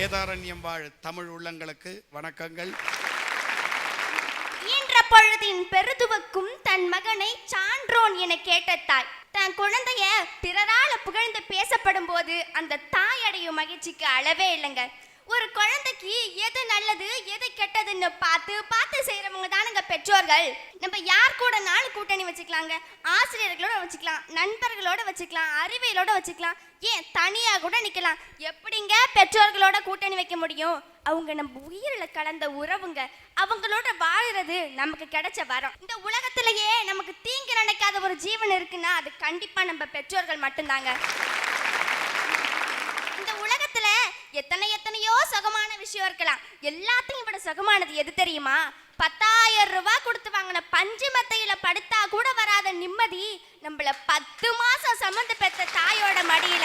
வேதாரண்யம் வாழ் தமிழ் உள்ளங்களுக்கு வணக்கங்கள். இயன்ற பொழுதின் பெருதுவக்கும் தன் மகனை சான்றோன் என கேட்ட தாய். தன் குழந்தைய பிறரால புகழ்ந்து பேசப்படும் போது அந்த தாய் அடையும் மகிழ்ச்சிக்கு அளவே இல்லைங்க. ஒரு குழந்தைக்கு எது நல்லது எது கெட்டதுன்னு பார்த்து பார்த்து செய்யறவங்க தானுங்க பெற்றோர்கள். நம்ம யார் கூட நாலு கூட்டணி வச்சுக்கலாங்க? ஆசிரியர்களோட வச்சுக்கலாம் நண்பர்களோட வச்சுக்கலாம் அறிவியலோட வச்சுக்கலாம் ஏன் தனியா கூட நிக்கலாம்? எப்படிங்க பெற்றோர்களோட கூட்டணி வைக்க முடியும்? அவங்க நம்ம உயிரில் கலந்த உறவுங்க அவங்களோட வாழ்கிறது நமக்கு கிடைச்ச வரம். இந்த உலகத்திலேயே நமக்கு தீங்கு நினைக்காத ஒரு ஜீவன் இருக்குன்னா அது கண்டிப்பா நம்ம பெற்றோர்கள் மட்டும்தாங்க. எத்தனை எத்தனையோ சுகமான விஷயம் இருக்கலாம். எல்லாத்தையும் விட சுகமானது எது தெரியுமா? பத்தாயிரம் ரூபாய் கொடுத்து வாங்கின பஞ்சு மெத்தையில படுத்தா கூட வராத நிம்மதி நம்மள பத்து மாசம் சுமந்து பெற்ற தாயோட மடியில.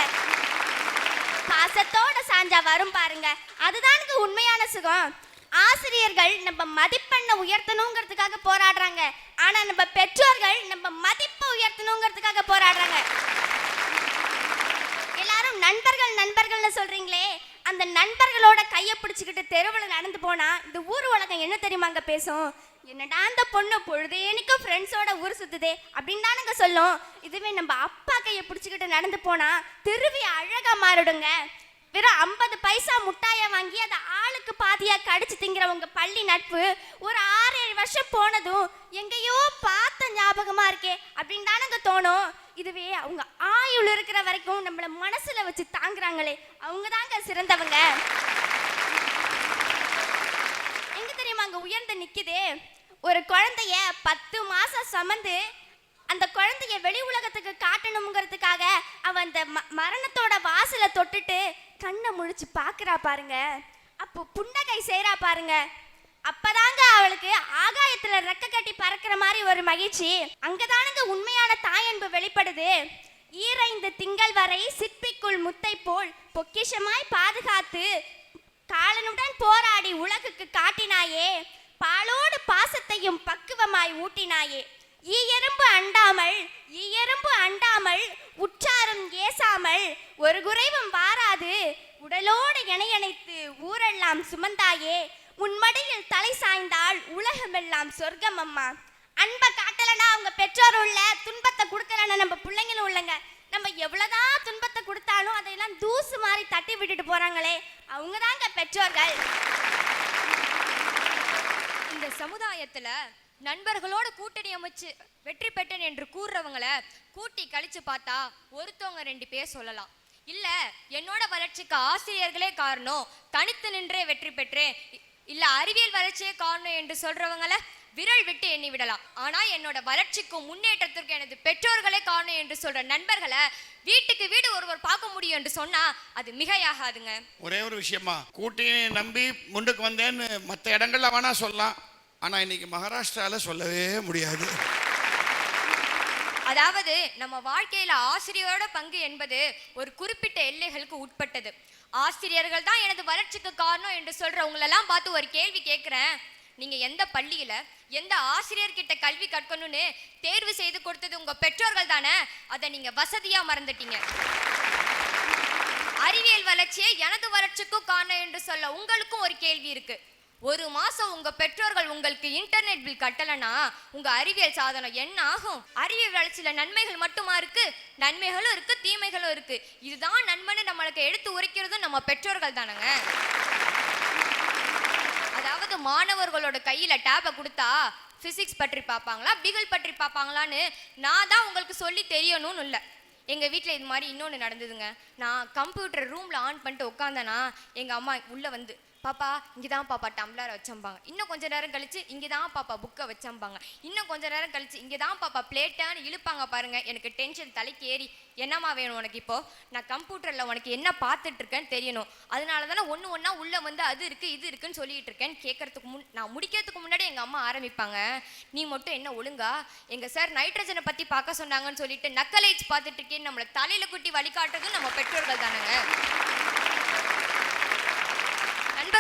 பாசத்தோட சாஞ்சா வரும் பாருங்க. அதுதானுங்க உண்மையான சுகம். ஆசிரியர்கள் நம்ம மதிப்பெண்ணை உயர்த்தணுங்கிறதுக்காக போராடுறாங்க. ஆனா நம்ம பெற்றோர்கள் நம்ம மதிப்பை உயர்த்தணுங்கிறதுக்காக போராடுறாங்க. எல்லாரும் நண்பர்கள் நண்பர்கள்னு சொல்றீங்களே அந்த நண்பர்களோட கையை பிடிச்சிக்கிட்டு தெருவில் நடந்து போனா இந்த ஊர் உலகம் என்ன தெரியுமாங்க பேசும்? என்னடா அந்த பொண்ணு பொழுதேனிக்கும் ஃப்ரெண்ட்ஸோட ஊர் சுத்துதே அப்படின்னு தானுங்க சொல்லும். இதுவே நம்ம அப்பா கையை பிடிச்சிக்கிட்டு நடந்து போனா திருவி அழகா மாறிடுங்க. வெறும் ஐம்பது பைசா முட்டாயை வாங்கி அதை ஆளுக்கு பாதியா கடிச்சு திங்கிற உங்க பள்ளி நட்பு ஒரு ஆறு ஏழு வருஷம் போனதும் எங்கேயோ பார்த்த ஞாபகமா இருக்கே அப்படின்னு தானங்க தோணும். இதுவே அவங்க ஆயுள் இருக்கிற வரைக்கும் நம்மள மனசுல வச்சு தாங்குறாங்களே அவங்க தாங்க சிறந்தவங்க. எங்க தெரியுமா அங்க உயர்ந்து நிக்குதே? ஒரு குழந்தைய பத்து மாசம் சுமந்து அந்த குழந்தைய வெளி உலகத்துக்கு காட்டணுங்கிறதுக்காக அவன் அந்த ம- மரணத்தோட வாசலை தொட்டுட்டு கண்ணை முழிச்சு பாக்குறா பாருங்க. அப்போ புன்னகை செய்கிறா பாருங்க. அப்பதாங்க அவளுக்கு ஆகாயத்துல ரெக்க கட்டி பறக்கிற மாதிரி ஒரு மகிழ்ச்சி. அங்கதானுங்க உண்மையான தாயன்பு வெளிப்படுது. ஈரைந்து திங்கள் வரை சிற்பிக்குள் முத்தை போல் பொக்கிஷமாய் பாதுகாத்து காலனுடன் போராடி உலகுக்கு காட்டினாயே. பாலோடு பாசத்தையும் பக்குவமாய் ஊட்டினாயே. ஈயெறும்பு அண்டாமல் ஈயெறும்பு அண்டாமல் உற்றாரும் ஏசாமல் ஒரு குறைவும் வாராது. உடலோடு இணையணைத்து ஊரெல்லாம் சுமந்தாயே. உன் மடியில் தலை சாய்ந்தால் உலகமெல்லாம் சொர்க்கம் அம்மா. அன்பை காட்டலனா அவங்க பெற்றோர் உள்ள துன்பத்தை கொடுக்கலன்னா நம்ம பிள்ளைங்களும் உள்ளங்க. நம்ம எவ்வளவுதான் துன்பத்தை கொடுத்தாலும் அதையெல்லாம் தூசு மாதிரி தட்டி விட்டுட்டு போறாங்களே. அவங்க தாங்க பெற்றோர்கள். இந்த சமுதாயத்துல நண்பர்களோட கூட்டணி அமைச்சு வெற்றி பெற்றேன் என்று கூறுறவங்கள கூட்டி கழிச்சு பார்த்தா ஒருத்தவங்க ரெண்டு பேர் சொல்லலாம். இல்ல என்னோட வளர்ச்சிக்கு ஆசிரியர்களே காரணம். தனித்து நின்றே வெற்றி பெற்றேன். இல்ல அறிவியல் வளர்ச்சியே காரணம் என்று சொல்றவங்கள விரல் விட்டு எண்ணி விடலாம். ஆனா என்னோட வளர்ச்சிக்கும் முன்னேற்றத்திற்கும் எனது பெற்றோர்களே காரணம் என்று சொல்ற நண்பர்களை வீட்டுக்கு வீடு ஒருவர் பார்க்க முடியும் என்று சொன்னா அது மிகையாகாதுங்க. ஒரே ஒரு விஷயமா கூட்டியை நம்பி முன்னுக்கு வந்தேன்னு மற்ற இடங்கள்ல வேணா சொல்லலாம். ஆனா இன்னைக்கு மகாராஷ்டிரால சொல்லவே முடியாது. அதாவது நம்ம வாழ்க்கையில ஆசிரியரோட பங்கு என்பது ஒரு குறிப்பிட்ட எல்லைகளுக்கு உட்பட்டது. ஆசிரியர்கள் தான் எனது வளர்ச்சிக்கு காரணம் என்று சொல்றவங்களெல்லாம் பார்த்து ஒரு கேள்வி கேட்குறேன். நீங்க எந்த பள்ளியில எந்த ஆசிரியர்கிட்ட கல்வி கற்கணும்னு தேர்வு செய்து கொடுத்தது உங்க பெற்றோர்கள் தானே? அதை நீங்க வசதியா மறந்துட்டீங்க. அறிவியல் வளர்ச்சியே எனது வளர்ச்சிக்கும் காரணம் என்று சொல்ல உங்களுக்கும் ஒரு கேள்வி இருக்கு. ஒரு மாசம் உங்க பெற்றோர்கள் உங்களுக்கு இன்டர்நெட் பில் கட்டலனா உங்க அறிவியல் சாதனம் என்ன ஆகும்? அறிவியல் வளர்ச்சியில நன்மைகள் மட்டுமா இருக்கு? நன்மைகளும் இருக்கு தீமைகளும் இருக்கு. இதுதான் நன்மைன்னு நம்மளுக்கு எடுத்து உரைக்கிறதும் நம்ம பெற்றோர்கள் தானங்க. அதாவது மாணவர்களோட கையில டேபை கொடுத்தா பிசிக்ஸ் பற்றி பார்ப்பாங்களா பிகில் பற்றி பார்ப்பாங்களான்னு நான் தான் உங்களுக்கு சொல்லி தெரியணும்னு இல்லை. எங்கள் வீட்டில் இது மாதிரி இன்னொன்று நடந்ததுங்க. நான் கம்ப்யூட்டர் ரூமில் ஆன் பண்ணிட்டு உட்காந்தேனா எங்கள் அம்மா உள்ளே வந்து பாப்பா இங்கே தான் பாப்பா டம்ளரை வச்சம்பாங்க. இன்னும் கொஞ்ச நேரம் கழிச்சு இங்கே தான் பாப்பா புக்கை வச்சம்பாங்க. இன்னும் கொஞ்ச நேரம் கழிச்சு இங்கே தான் பாப்பா பிளேட்டான்னு இழுப்பாங்க பாருங்க. எனக்கு டென்ஷன் தலைக்கு ஏறி என்னம்மா வேணும் உனக்கு இப்போ? நான் கம்ப்யூட்டரில் உனக்கு என்ன பார்த்துட்டு இருக்கேன்னு தெரியணும். அதனால தானே ஒன்று ஒன்றா உள்ளே வந்து அது இருக்குது இது இருக்குன்னு சொல்லிட்டு இருக்கேன்னு கேட்கறதுக்கு முன் நான் முடிக்கிறதுக்கு முன்னாடி எங்கள் அம்மா ஆரம்பிப்பாங்க. நீ மட்டும் என்ன ஒழுங்கா? எங்கள் சார் நைட்ரஜனை பற்றி பார்க்க சொன்னாங்கன்னு சொல்லிட்டு நக்கலைச் பார்த்துட்டு இருக்கேன்னு நம்மளை தலையில் குட்டி வழிகாட்டுறதும் நம்ம பெற்றோர்கள் தானேங்க.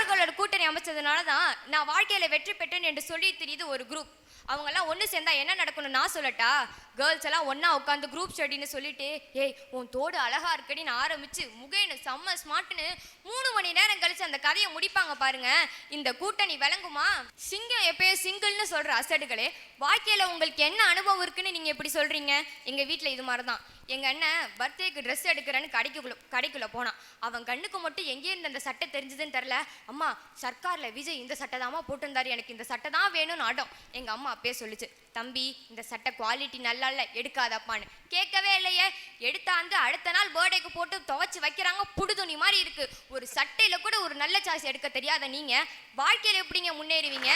அவர்களோட கூட்டணி அமைச்சதுனால தான் நான் வாழ்க்கையில் வெற்றி பெற்றேன் என்று சொல்லி தெரியுது ஒரு குரூப் அவங்க எல்லாம் ஒன்று சேர்ந்தா என்ன நடக்கணும் நான் சொல்லட்டா? கேர்ள்ஸ் எல்லாம் ஒன்றா உட்காந்து குரூப் ஸ்டடின்னு சொல்லிட்டு ஏய் உன் தோடு அழகா இருக்கடின்னு ஆரம்பிச்சு முகேனு செம்ம ஸ்மார்ட்னு மூணு மணி நேரம் கழிச்சு அந்த கதையை முடிப்பாங்க பாருங்க. இந்த கூட்டணி விளங்குமா? சிங்கம் எப்பயோ சிங்கிள்னு சொல்ற அசடுகளே. வாழ்க்கையில உங்களுக்கு என்ன அனுபவம் இருக்குன்னு நீங்க எப்படி சொல்றீங்க? எங்க வீட்டில் இது மாதிரி தான் எங்கள் அண்ணன் பர்த்டேக்கு ட்ரெஸ் எடுக்கிறேன்னு கடைக்குள்ள கடைக்குள்ளே போனான். அவன் கண்ணுக்கு மட்டும் எங்கேருந்து அந்த சட்டை தெரிஞ்சதுன்னு தெரில அம்மா சர்க்காரில் விஜய் இந்த சட்டை தாம்மா போட்டிருந்தாரு. எனக்கு இந்த சட்டை தான் வேணும்னு ஆட்டம். எங்கள் அம்மா அப்பயே சொல்லுச்சு தம்பி இந்த சட்டை குவாலிட்டி நல்லா இல்லை எடுக்காதப்பான்னு. கேட்கவே இல்லையே. எடுத்தாந்து அடுத்த நாள் பர்த்டேக்கு போட்டு துவைச்சி வைக்கிறாங்க. புடு துணி மாதிரி இருக்குது ஒரு சட்டையில் கூட ஒரு நல்ல சாய்ஸ் எடுக்க தெரியாத நீங்கள் வாழ்க்கையில் எப்படிங்க முன்னேறுவீங்க?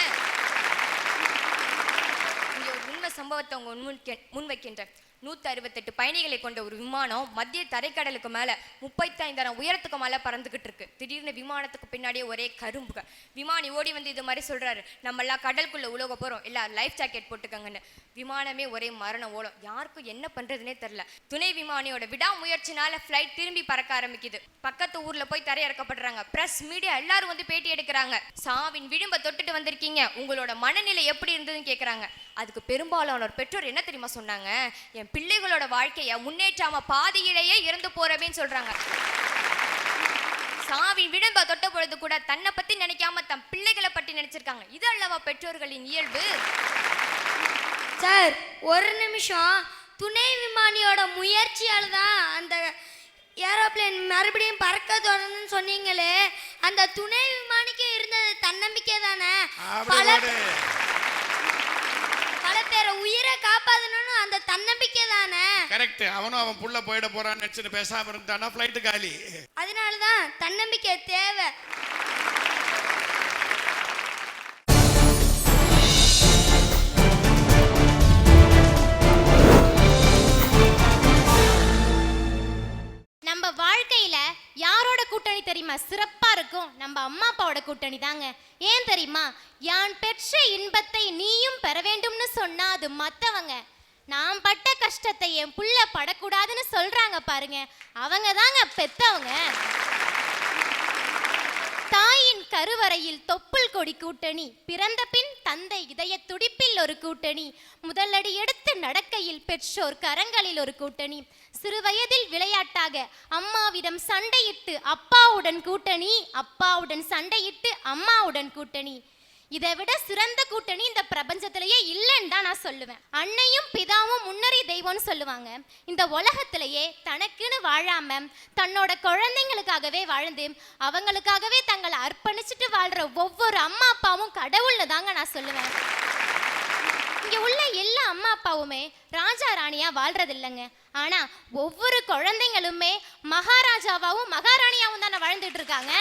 இங்கே ஒரு உண்மை சம்பவத்தை அவங்க முன் முன்வைக்கின்றேன் நூற்றி அறுபத்தெட்டு பயணிகளை கொண்ட ஒரு விமானம் மத்திய தரைக்கடலுக்கு மேலே முப்பத்தைந்தாயிரம் உயரத்துக்கு மேலே பறந்துக்கிட்டு இருக்கு. திடீர்னு விமானத்துக்கு பின்னாடியே ஒரே கரும்புக விமானி ஓடி வந்து இது மாதிரி சொல்கிறாரு நம்மளாம் கடலுக்குள்ளே உலக போகிறோம் எல்லாரும் லைஃப் ஜாக்கெட் போட்டுக்கங்கன்னு. விமானமே ஒரே மரண ஓலம். யாருக்கும் என்ன பண்ணுறதுனே தெரில துணை விமானியோட விடாமுயற்சினால ஃப்ளைட் திரும்பி பறக்க ஆரம்பிக்குது. பக்கத்து ஊரில் போய் தரையிறக்கப்படுறாங்க. ப்ரெஸ் மீடியா எல்லாரும் வந்து பேட்டி எடுக்கிறாங்க. சாவின் விழும்ப தொட்டுட்டு வந்திருக்கீங்க. உங்களோட மனநிலை எப்படி இருந்ததுன்னு கேட்குறாங்க அதுக்கு பெரும்பாலானோர் பெற்றோர் என்ன தெரியுமா சொன்னாங்க? என் பிள்ளைகளோட வாழ்க்கைய முன்னேற்றாம பாதியிலேயே இறந்து போறவேன்னு சொல்றாங்க. சாவின் விளிம்ப தொட்ட பொழுது கூட தன்னை பத்தி நினைக்காம தன் பிள்ளைகளை பற்றி நினைச்சிருக்காங்க. இது அல்லவா பெற்றோர்களின் இயல்பு? சார் ஒரு நிமிஷம். துணை விமானியோட முயற்சியால் தான் அந்த ஏரோப்ளேன் மறுபடியும் பறக்க தொடர்ந்துன்னு சொன்னீங்களே. அந்த துணை விமானிக்கு இருந்தது தன்னம்பிக்கை தானே பேரை உயிரை காப்பாற்றணும்னு அந்த தன்னம்பிக்கை தானே? கரெக்ட் அவனும் அவன் புள்ள போயிட போறான்னு நினைச்சிட்டு பேசாம இருந்தானா? ஃப்ளைட்டு காலி. அதனால தான் தன்னம்பிக்கை தேவை. யாரோட கூட்டணி தெரியுமா? சிறப்பா இருக்கும். நம்ம அம்மா அப்பாவோட கூட்டணி தாங்க. ஏன் தெரியுமா? யான் பெற்ற இன்பத்தை நீயும் பெற வேண்டும்னு சொன்னா அது மத்தவங்க. நான் பட்ட கஷ்டத்தை என் புள்ள படக்கூடாதுன்னு சொல்றாங்க பாருங்க. அவங்க தாங்க பெத்தவங்க. கருவறையில் தொப்புள் கொடி கூட்டணி பிறந்த பின் தந்தை இதய துடிப்பில் ஒரு கூட்டணி முதலடி எடுத்து நடக்கையில் பெற்றோர் கரங்களில் ஒரு கூட்டணி. சிறுவயதில் விளையாட்டாக அம்மாவிடம் சண்டையிட்டு அப்பாவுடன் கூட்டணி அப்பாவுடன் சண்டையிட்டு அம்மாவுடன் கூட்டணி. இதை விட சிறந்த கூட்டணி இந்த பிரபஞ்சத்திலேயே இல்லைன்னு தான் நான் சொல்லுவேன். அன்னையும் பிதாவும் முன்னறி தெய்வம்னு சொல்லுவாங்க. இந்த உலகத்திலேயே தனக்குன்னு வாழாம தன்னோட குழந்தைங்களுக்காகவே வாழ்ந்து அவங்களுக்காகவே தங்களை அர்ப்பணிச்சுட்டு வாழ்ற ஒவ்வொரு அம்மா அப்பாவும் கடவுள்னு தாங்க நான் சொல்லுவேன். இங்கே உள்ள எல்லா அம்மா அப்பாவுமே ராஜா ராணியாக வாழ்றது இல்லைங்க ஆனால் ஒவ்வொரு குழந்தைங்களுமே மகாராஜாவாகவும் மகாராணியாகவும் தானே வாழ்ந்துட்டு இருக்காங்க.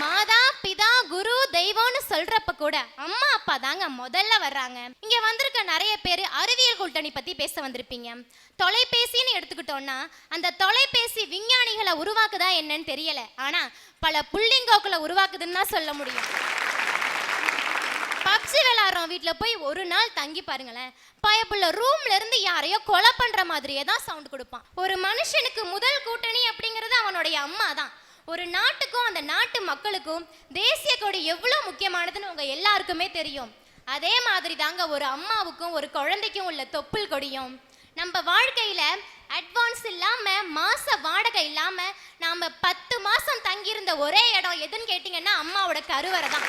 மாதா பிதா குரு தெய்வம்னு சொல்றப்ப கூட அம்மா அப்பா தாங்க முதல்ல வர்றாங்க. இங்க வந்திருக்க நிறைய பேர் அறிவியல் கூட்டணி பத்தி பேச வந்திருப்பீங்க. தொலைபேசின்னு எடுத்துக்கிட்டோம்னா அந்த தொலைபேசி விஞ்ஞானிகளை உருவாக்குதா என்னன்னு தெரியல. ஆனா பல புள்ளிங்கோக்களை உருவாக்குதுன்னு தான் சொல்ல முடியும். பப்ஜி விளாட்றோம் வீட்டில் போய் ஒரு நாள் தங்கி பாருங்களேன். பயப்புள்ள ரூம்ல இருந்து யாரையோ கொலை பண்ற மாதிரியே தான் சவுண்ட் கொடுப்பான். ஒரு மனுஷனுக்கு முதல் கூட்டணி அப்படிங்கிறது அவனுடைய அம்மா தான். ஒரு நாட்டுக்கும் அந்த நாட்டு மக்களுக்கும் தேசிய கொடி எவ்வளோ முக்கியமானதுன்னு உங்கள் எல்லாருக்குமே தெரியும். அதே மாதிரி தாங்க ஒரு அம்மாவுக்கும் ஒரு குழந்தைக்கும் உள்ள தொப்புள் கொடியும். நம்ம வாழ்க்கையில் அட்வான்ஸ் இல்லாமல் மாச வாடகை இல்லாமல் நாம் பத்து மாதம் தங்கியிருந்த ஒரே இடம் எதுன்னு கேட்டிங்கன்னா அம்மாவோட கருவறை தான்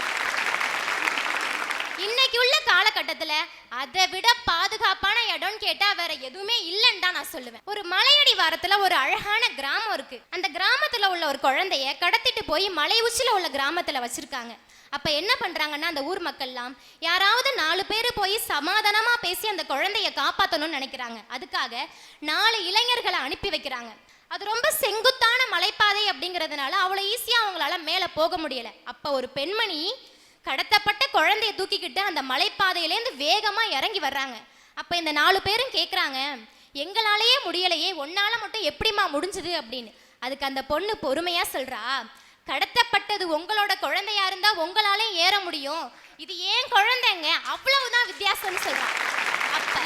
இன்னைக்கு உள்ள காலகட்டத்துல அதை விட பாதுகாப்பான இடம்னு கேட்டா வேற எதுவுமே இல்லைன்னு தான் நான் சொல்லுவேன். ஒரு மலையடி வாரத்துல ஒரு அழகான கிராமம் இருக்கு. அந்த கிராமத்துல உள்ள ஒரு குழந்தைய கடத்திட்டு போய் மலை உச்சில உள்ள கிராமத்துல வச்சிருக்காங்க. அப்ப என்ன பண்றாங்கன்னா அந்த ஊர் மக்கள்லாம் யாராவது நாலு பேர் போய் சமாதானமா பேசி அந்த குழந்தைய காப்பாத்தணும்னு நினைக்கிறாங்க. அதுக்காக நாலு இளைஞர்களை அனுப்பி வைக்கிறாங்க. அது ரொம்ப செங்குத்தான மலைப்பாதை அப்படிங்கிறதுனால அவ்வளோ ஈஸியாக அவங்களால மேலே போக முடியலை. அப்போ ஒரு பெண்மணி கடத்தப்பட்ட குழந்தைய தூக்கிக்கிட்டு அந்த மலைப்பாதையிலேருந்து வேகமாக இறங்கி வர்றாங்க. அப்போ இந்த நாலு பேரும் கேட்குறாங்க எங்களாலேயே முடியலையே ஒன்னால் மட்டும் எப்படிம்மா முடிஞ்சது? அப்படின்னு. அதுக்கு அந்த பொண்ணு பொறுமையாக சொல்கிறா கடத்தப்பட்டது உங்களோட குழந்தையா இருந்தால் உங்களாலே ஏற முடியும். இது ஏன் குழந்தைங்க? அவ்வளவுதான் வித்தியாசம்னு சொல்றா. அப்போ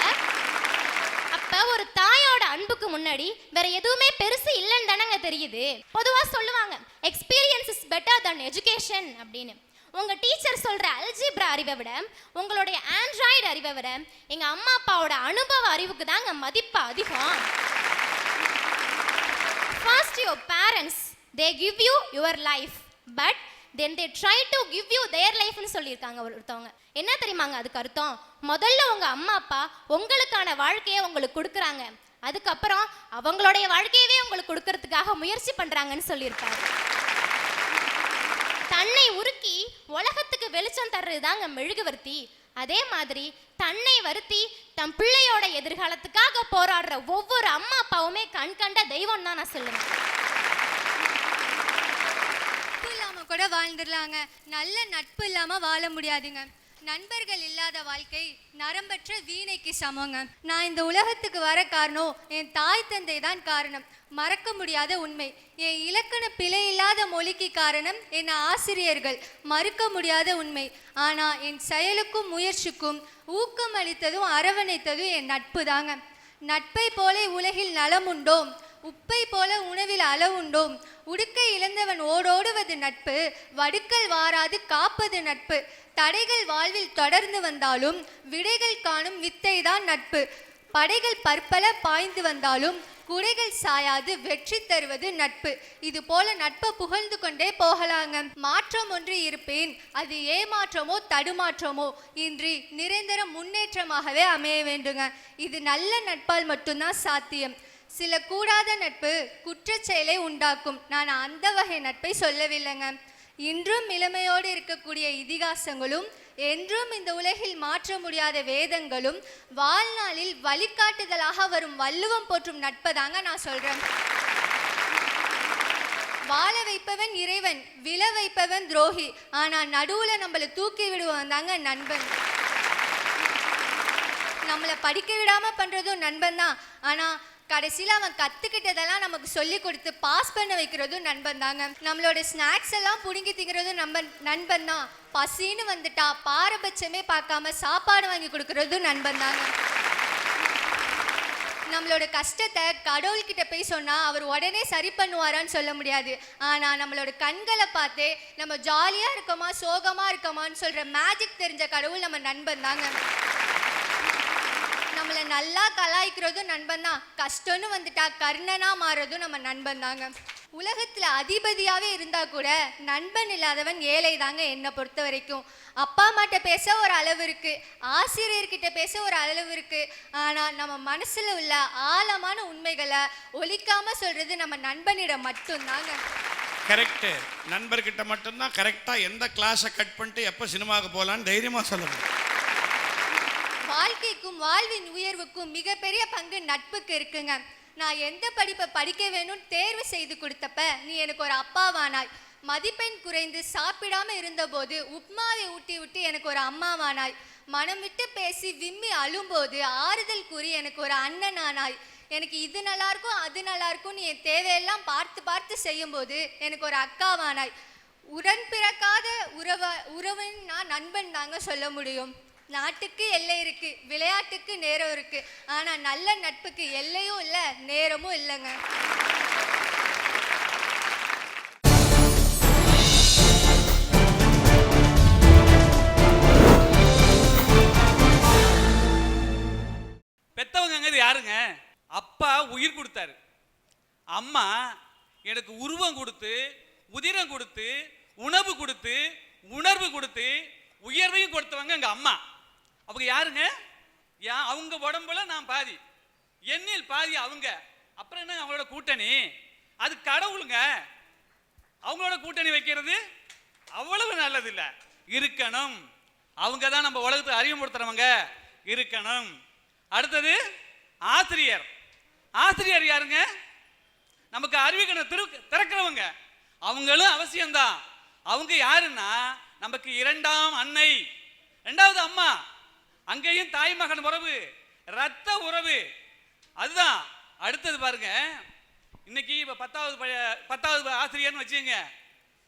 அப்போ ஒரு தாயோட அன்புக்கு முன்னாடி வேற எதுவுமே பெருசு இல்லைன்னு தானங்க தெரியுது. பொதுவா சொல்லுவாங்க experience is better than education அப்படின்னு. உங்க டீச்சர் சொல்ற அல்ஜிப்ரா அறிவை விட உங்களுடைய ஆண்ட்ராய்டு அறிவை விட எங்க அம்மா அப்பாவோட அனுபவ அறிவுக்கு தாங்க மதிப்பு அதிகம். First your parents they give you your life but then they try to give you their லைஃப்னு சொல்லியிருக்காங்க ஒருத்தவங்க. என்ன தெரியுமாங்க அதுக்கு அர்த்தம் முதல்ல உங்கள் அம்மா அப்பா உங்களுக்கான வாழ்க்கையை உங்களுக்கு கொடுக்குறாங்க. அதுக்கப்புறம் அவங்களுடைய வாழ்க்கையவே உங்களுக்கு கொடுக்கறதுக்காக முயற்சி பண்ணுறாங்கன்னு சொல்லியிருக்காங்க தன்னை உருக்கி உலகத்துக்கு வெளிச்சம் தர்றது தாங்க மெழுகுவர்த்தி. அதே மாதிரி தன்னை வருத்தி தன் பிள்ளையோட எதிர்காலத்துக்காக போராடுற ஒவ்வொரு அம்மா அப்பாவுமே கண் கண்ட தெய்வம் தான் நான் சொல்லுவேன். நட்பு கூட வாழ்ந்துடலாங்க. நல்ல நட்பு இல்லாமல் வாழ முடியாதுங்க. நண்பர்கள் இல்லாத வாழ்க்கை நரம்பற்ற வீணைக்கு சமங்க. நான் இந்த உலகத்துக்கு வர காரணம் என் தாய் தந்தை தான் காரணம். மறக்க முடியாத உண்மை. என் இலக்கண பிழை இல்லாத மொழிக்கு காரணம் என் ஆசிரியர்கள். மறுக்க முடியாத உண்மை. ஆனால் என் செயலுக்கும் முயற்சிக்கும் ஊக்கம் அளித்ததும் அரவணைத்ததும் என் நட்பு தாங்க. நட்பை போலே உலகில் நலமுண்டோம். உப்பை போல உணவில் அளவுண்டோம். உடுக்கை இழந்தவன் ஓடோடுவது நட்பு வடுக்கல் வாராது காப்பது நட்பு. தடைகள் வாழ்வில் தொடர்ந்து வந்தாலும் விடைகள் காணும் வித்தைதான் நட்பு. படைகள் பற்பல பாய்ந்து வந்தாலும் குடைகள் சாயாது வெற்றி தருவது நட்பு. இது போல நட்பை புகழ்ந்து கொண்டே போகலாங்க. மாற்றம் ஒன்று இருப்பேன். அது ஏமாற்றமோ தடுமாற்றமோ? இன்றி நிரந்தர முன்னேற்றமாகவே அமைய வேண்டுங்க. இது நல்ல நட்பால் மட்டும்தான் சாத்தியம். சில கூடாத நட்பு குற்றச் செயலை உண்டாக்கும். நான் அந்த வகை நட்பை சொல்லவில்லைங்க. இன்றும் இளமையோடு இருக்கக்கூடிய இதிகாசங்களும் என்றும் இந்த உலகில் மாற்ற முடியாத வேதங்களும் வாழ்நாளில் வழிகாட்டுதலாக வரும் வள்ளுவம் போற்றும் நட்பதாங்க நான் சொல்றேன். வாழ வைப்பவன் இறைவன் விழ வைப்பவன் துரோகி. ஆனால் நடுவுல நம்மளை தூக்கி விடுவான் தாங்க நண்பன். நம்மளை படிக்க விடாம பண்றதும் நண்பன் தான். ஆனா கடைசியில் அவன் கற்றுக்கிட்டதெல்லாம் நமக்கு சொல்லி கொடுத்து பாஸ் பண்ண வைக்கிறதும் நண்பன் தாங்க. நம்மளோட ஸ்நாக்ஸ் எல்லாம் புடுங்கி திங்கிறதும் நம்ம நண்பன் தான். பசின்னு வந்துட்டா பாரபட்சமே பார்க்காம சாப்பாடு வாங்கி கொடுக்கறதும் நண்பன் தாங்க. நம்மளோட கஷ்டத்தை கடவுள்கிட்ட போய் சொன்னால் அவர் உடனே சரி பண்ணுவாரான்னு சொல்ல முடியாது. ஆனால் நம்மளோட கண்களை பார்த்தே நம்ம ஜாலியாக இருக்கோமா சோகமாக இருக்கோமான்னு சொல்கிற மேஜிக் தெரிஞ்ச கடவுள் நம்ம நண்பன் தாங்க. நம்மளை நல்லா கலாய்க்கிறதும் நண்பன் தான் கஷ்டம்னு வந்துட்டா கர்ணனா மாறுறதும் நம்ம நண்பன் தாங்க உலகத்துல அதிபதியாவே இருந்தா கூட நண்பன் இல்லாதவன் ஏழை தாங்க என்னை பொறுத்த வரைக்கும் அப்பா அம்மாட்ட பேச ஒரு அளவு இருக்கு. ஆசிரியர்கிட்ட பேச ஒரு அளவு இருக்கு. ஆனா நம்ம மனசுல உள்ள ஆழமான உண்மைகளை ஒழிக்காமல் சொல்றது நம்ம நண்பனிடம் மட்டும்தாங்க. கரெக்டு நண்பர்கிட்ட மட்டும்தான். கரெக்டாக எந்த கிளாஸை கட் பண்ணிட்டு எப்போ சினிமாவுக்கு போகலான்னு தைரியமாக சொல்லணும் வாழ்க்கைக்கும் வாழ்வின் உயர்வுக்கும் மிகப்பெரிய பங்கு நட்புக்கு இருக்குங்க. நான் எந்த படிப்பை படிக்க வேணும்னு தேர்வு செய்து கொடுத்தப்ப நீ எனக்கு ஒரு அப்பாவானாய். மதிப்பெண் குறைந்து சாப்பிடாம இருந்தபோது உப்மாவை ஊட்டி விட்டு எனக்கு ஒரு அம்மாவானாய். மனம் விட்டு பேசி விம்மி அழும்போது ஆறுதல் கூறி எனக்கு ஒரு அண்ணனானாய். எனக்கு இது நல்லா இருக்கும் அது நல்லா இருக்கும் நீ என் தேவையெல்லாம் பார்த்து பார்த்து செய்யும்போது எனக்கு ஒரு அக்காவானாய். உடன் பிறக்காத உறவ உறவுன்னு நான் நண்பன் தாங்க சொல்ல முடியும். நாட்டுக்கு எல்லை இருக்கு விளையாட்டுக்கு நேரம் இருக்கு. ஆனா நல்ல நட்புக்கு எல்லையும் இல்ல நேரமும் இல்லைங்க. பெத்தவங்கங்கிறது யாருங்க? அப்பா உயிர் கொடுத்தாரு. அம்மா எனக்கு உருவம் கொடுத்து உதிரம் கொடுத்து உணவு கொடுத்து உணர்வு கொடுத்து உயர்வையும் கொடுத்தவங்க எங்க அம்மா. அவங்க யாருங்க? யா அவங்க உடம்புல நான் பாதி. என்னில் பாதி அவங்க. அப்புறம் என்ன அவங்களோட கூட்டணி? அது கடவுளுங்க. அவங்களோட கூட்டணி வைக்கிறது அவ்வளவு நல்லது இல்லை இருக்கணும். அவங்க தான் நம்ம உலகத்தை அறிமுகப்படுத்துறவங்க. இருக்கணும். அடுத்தது ஆசிரியர். ஆசிரியர் யாருங்க? நமக்கு அறிவிக்கண திரு திறக்கிறவங்க. அவங்களும் அவசியம்தான். அவங்க யாருன்னா நமக்கு இரண்டாம் அன்னை. ரெண்டாவது அம்மா. அங்கேயும் தாய் மகன் உறவு ரத்த உறவு. அதுதான். அடுத்தது பாருங்க. இன்னைக்கு இப்போ பத்தாவது ப- பத்தாவது ஆசிரியர்னு வச்சுங்க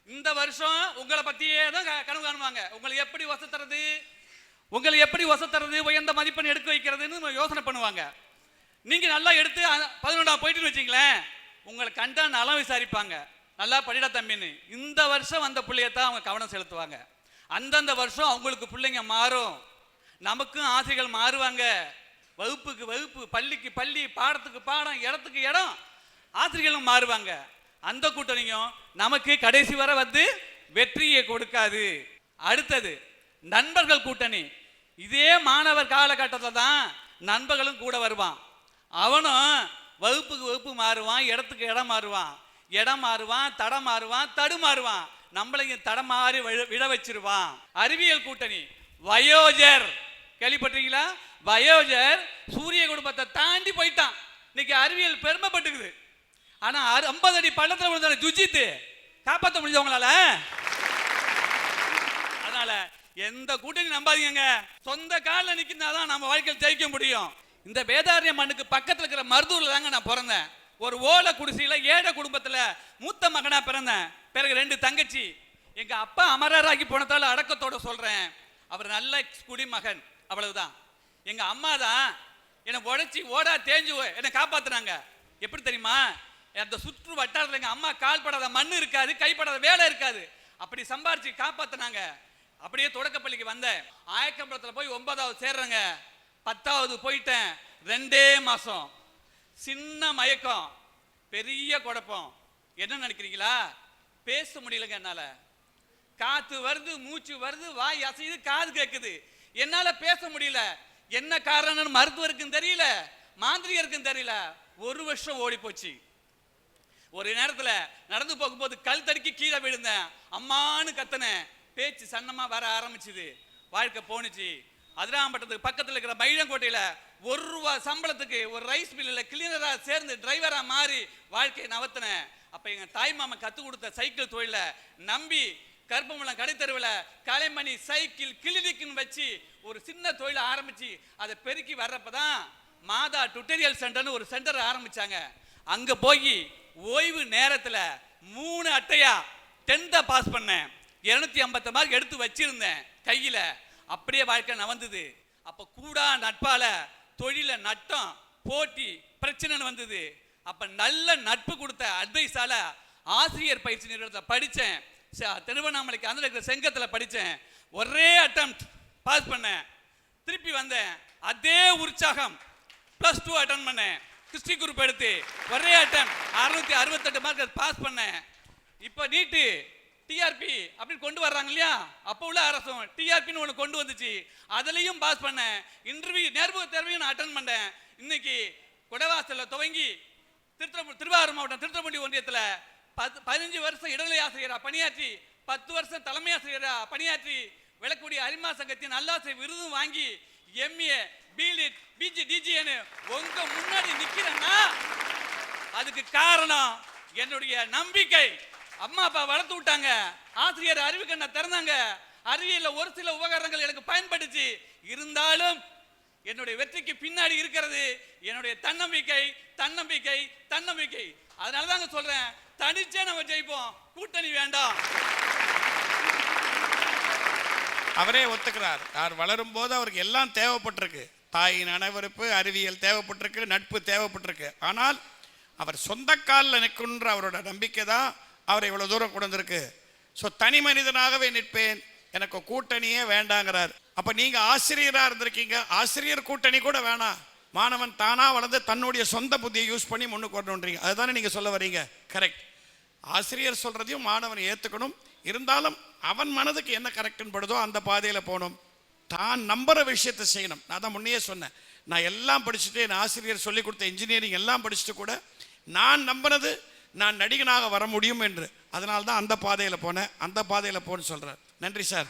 இந்த வருஷம் உங்களை பற்றியே தான் க- கனவு காணுவாங்க. உங்களை எப்படி வசத்துறது உங்களை எப்படி வசத்துறது உயர்ந்த மதிப்பெண் எடுக்க வைக்கிறதுன்னு யோசனை பண்ணுவாங்க. நீங்கள் நல்லா எடுத்து பதினொன்றாம் போயிட்டுன்னு வச்சிங்களேன். உங்களை கண்டா நலம் விசாரிப்பாங்க. நல்லா படிடா தம்பின்னு. இந்த வருஷம் வந்த பிள்ளையத்தான் அவங்க கவனம் செலுத்துவாங்க. அந்தந்த வருஷம் அவங்களுக்கு பிள்ளைங்க மாறும். நமக்கும் ஆசைகள் மாறுவாங்க. வகுப்புக்கு வகுப்பு பள்ளிக்கு பள்ளி பாடத்துக்கு பாடம் இடத்துக்கு இடம். ஆசிரியர்களும் மாறுவாங்க. அந்த கூட்டணியும் நமக்கு கடைசி வரை வந்து வெற்றியை கொடுக்காது. அடுத்தது நண்பர்கள் கூட்டணி. இதே மாணவர் காலகட்டத்தில் தான் நண்பர்களும் கூட வருவான். அவனும் வகுப்புக்கு வகுப்பு மாறுவான் இடத்துக்கு இடம் மாறுவான். இடம் மாறுவான் தடம் மாறுவான் தடு மாறுவான். நம்மளையும் தடம் மாறி விழ- விழ வச்சிருவான். அறிவியல் கூட்டணி வயோஜர். கேள்விப்பட்டீங்களா வயோஜர் சூரிய குடும்பத்தை தாண்டி போயிட்டான். இன்னைக்கு அறிவியல் பெருமைப்பட்டுக்குது. ஆனா ஐம்பது அடி பள்ளத்தில் விழுந்தான ஜுஜித்து. காப்பாற்ற முடிஞ்சவங்களால அதனால எந்த கூட்டணி நம்பாதீங்க சொந்த காலில் நிற்கிறதான் நம்ம வாழ்க்கையில் ஜெயிக்க முடியும். இந்த வேதாரண்ய மண்ணுக்கு பக்கத்தில் இருக்கிற மருதூரில் தாங்க நான் பிறந்தேன். ஒரு ஓலை குடிசையில் ஏழை குடும்பத்தில் மூத்த மகனாக பிறந்தேன். பிறகு ரெண்டு தங்கச்சி. எங்கள் அப்பா அமரராகி போனதால் அடக்கத்தோடு சொல்கிறேன் அவர் நல்ல குடிமகன். அவ்வளவுதான். எங்க அம்மா தான் என்னை உடைச்சி ஓடா தேஞ்சு என்னை காப்பாத்துனாங்க. எப்படி தெரியுமா? அந்த சுற்று வட்டாரத்தில் எங்க அம்மா கால் படாத மண் இருக்காது கைப்படாத வேலை இருக்காது. அப்படி சம்பாரிச்சு காப்பாத்துனாங்க. அப்படியே தொடக்கப்பள்ளிக்கு வந்தேன். ஆயக்கம்பளத்தில் போய் ஒன்பதாவது சேர்றேங்க. பத்தாவது போயிட்டேன். ரெண்டே மாசம். சின்ன மயக்கம். பெரிய குழப்பம். என்ன நினைக்கிறீங்களா? பேச முடியலங்க என்னால. காத்து வருது மூச்சு வருது வாய் அசையுது காது கேட்குது என்னால பேச முடியல. என்ன காரணம்னு மருத்துவருக்கும் தெரியல. மாந்திரிகருக்கும் தெரியல. ஒரு வருஷம் ஓடி போச்சு. ஒரு நேரத்துல நடந்து போகும்போது கல் தடுக்கி கீழே விழுந்தேன். அம்மான்னு கத்துனேன். பேச்சு சன்னமா வர ஆரம்பிச்சுது. வாழ்க்கை போணுச்சு. அதிராம்பட்டத்துக்கு பக்கத்தில் இருக்கிற மயிலங்கோட்டையில் ஒரு ரூபா சம்பளத்துக்கு ஒரு ரைஸ் மில்லில் கிளீனராக சேர்ந்து டிரைவராக மாறி வாழ்க்கையை நவத்தினேன். அப்போ எங்கள் தாய் மாமா கற்றுக் கொடுத்த சைக்கிள் தொழில நம்பி கருப்பமலம் கடைத்தருவில் கலைமணி சைக்கிள் கிளினிக்னு வச்சு ஒரு சின்ன தொழிலை ஆரம்பித்து அதை பெருக்கி வர்றப்பதான் மாதா டுட்டோரியல் சென்டர்னு ஒரு சென்டர் ஆரம்பித்தாங்க அங்கே போய் ஓய்வு நேரத்தில் மூணு அட்டையா டென்த்தை பாஸ் பண்ணேன். இரநூத்தி ஐம்பத்தி மார்க் எடுத்து வச்சிருந்தேன் கையில். அப்படியே வாழ்க்கை நவந்தது. அப்போ கூடா நட்பால தொழில நட்டம் போட்டி பிரச்சனைன்னு வந்தது. அப்போ நல்ல நட்பு கொடுத்த அட்வைஸால ஆசிரியர் பயிற்சி நிறுவனத்தை படித்தேன் திருவண்ணாமலைக்கு அந்த செங்கத்தில் படித்தேன் ஒரே அட்டம் பாஸ் பண்ணேன். திருப்பி வந்தேன். அதே உற்சாகம் ப்ளஸ் டூ அட்டன் பண்ணேன். கிறிஸ்டி குரூப் எடுத்து ஒரே அட்டம் அறுநூத்தி அறுபத்தெட்டு மார்க் பாஸ் பண்ணேன். இப்போ நீட்டு டிஆர்பி அப்படின்னு கொண்டு வர்றாங்க இல்லையா? அப்போ உள்ள அரசும் டிஆர்பின்னு ஒன்று கொண்டு வந்துச்சு. அதுலேயும் பாஸ் பண்ணேன். இன்டர்வியூ நேர்முக தேர்வையும் நான் அட்டன் பண்ணேன். இன்னைக்கு குடவாசலில் துவங்கி திருத்த திருவாரூர் மாவட்டம் திருத்தமல்லி ஒன்றியத்தில் பத்து பதினஞ்சு வருஷம் இடைநிலை ஆசிரியரா பணியாற்றி. பத்து வருஷம் தலைமை ஆசிரியரா பணியாற்றி. விளக்கூடிய அரிமா சங்கத்தின் நல்லாசை விருதும் வாங்கி எம்ஏ பிலிட் பிஜி டிஜின்னு உங்க முன்னாடி நிக்கிறேன்னா அதுக்கு காரணம் என்னுடைய நம்பிக்கை. அம்மா அப்பா வளர்த்து விட்டாங்க. ஆசிரியர் அறிவு கண்ணை திறந்தாங்க. அறிவியல ஒரு சில உபகரணங்கள் எனக்கு பயன்படுத்தி இருந்தாலும் என்னுடைய வெற்றிக்கு பின்னாடி இருக்கிறது என்னுடைய தன்னம்பிக்கை தன்னம்பிக்கை தன்னம்பிக்கை. அதனால தாங்க சொல்றேன் தனிச்சே நம்ம ஜெயிப்போம். கூட்டணி வேண்டாம். அவரே ஒத்துக்கிறார். யார் வளரும் போது அவருக்கு எல்லாம் தேவைப்பட்டிருக்கு. தாயின் அனைவருப்பு அறிவியல் தேவைப்பட்டிருக்கு நட்பு தேவைப்பட்டிருக்கு. ஆனால் அவர் சொந்த காலில் நிற்கின்ற அவரோட நம்பிக்கை தான் அவரை இவ்வளோ தூரம் கொண்டு ஸோ தனி மனிதனாகவே நிற்பேன். எனக்கு கூட்டணியே வேண்டாங்கிறார். அப்போ நீங்கள் ஆசிரியராக இருந்திருக்கீங்க. ஆசிரியர் கூட்டணி கூட வேணாம். மாணவன் தானாக வளர்ந்து தன்னுடைய சொந்த புத்தியை யூஸ் பண்ணி முன்னுக்கு வரணுன்றீங்க அதுதானே நீங்கள் சொல்ல வரீங்க. கரெக்ட் ஆசிரியர் சொல்றதையும் மாணவன் ஏற்றுக்கணும் இருந்தாலும் அவன் மனதுக்கு என்ன கரெக்டுன்னு படுதோ அந்த பாதையில் போகணும். தான் நம்புற விஷயத்தை செய்யணும். நான் தான் முன்னையே சொன்னேன். நான் எல்லாம் படிச்சுட்டு என் ஆசிரியர் சொல்லி கொடுத்த இன்ஜினியரிங் எல்லாம் படிச்சுட்டு கூட நான் நம்பினது நான் நடிகனாக வர முடியும் என்று. அதனால தான் அந்த பாதையில் போனேன். அந்த பாதையில் போன்னு சொல்கிறேன் நன்றி சார்.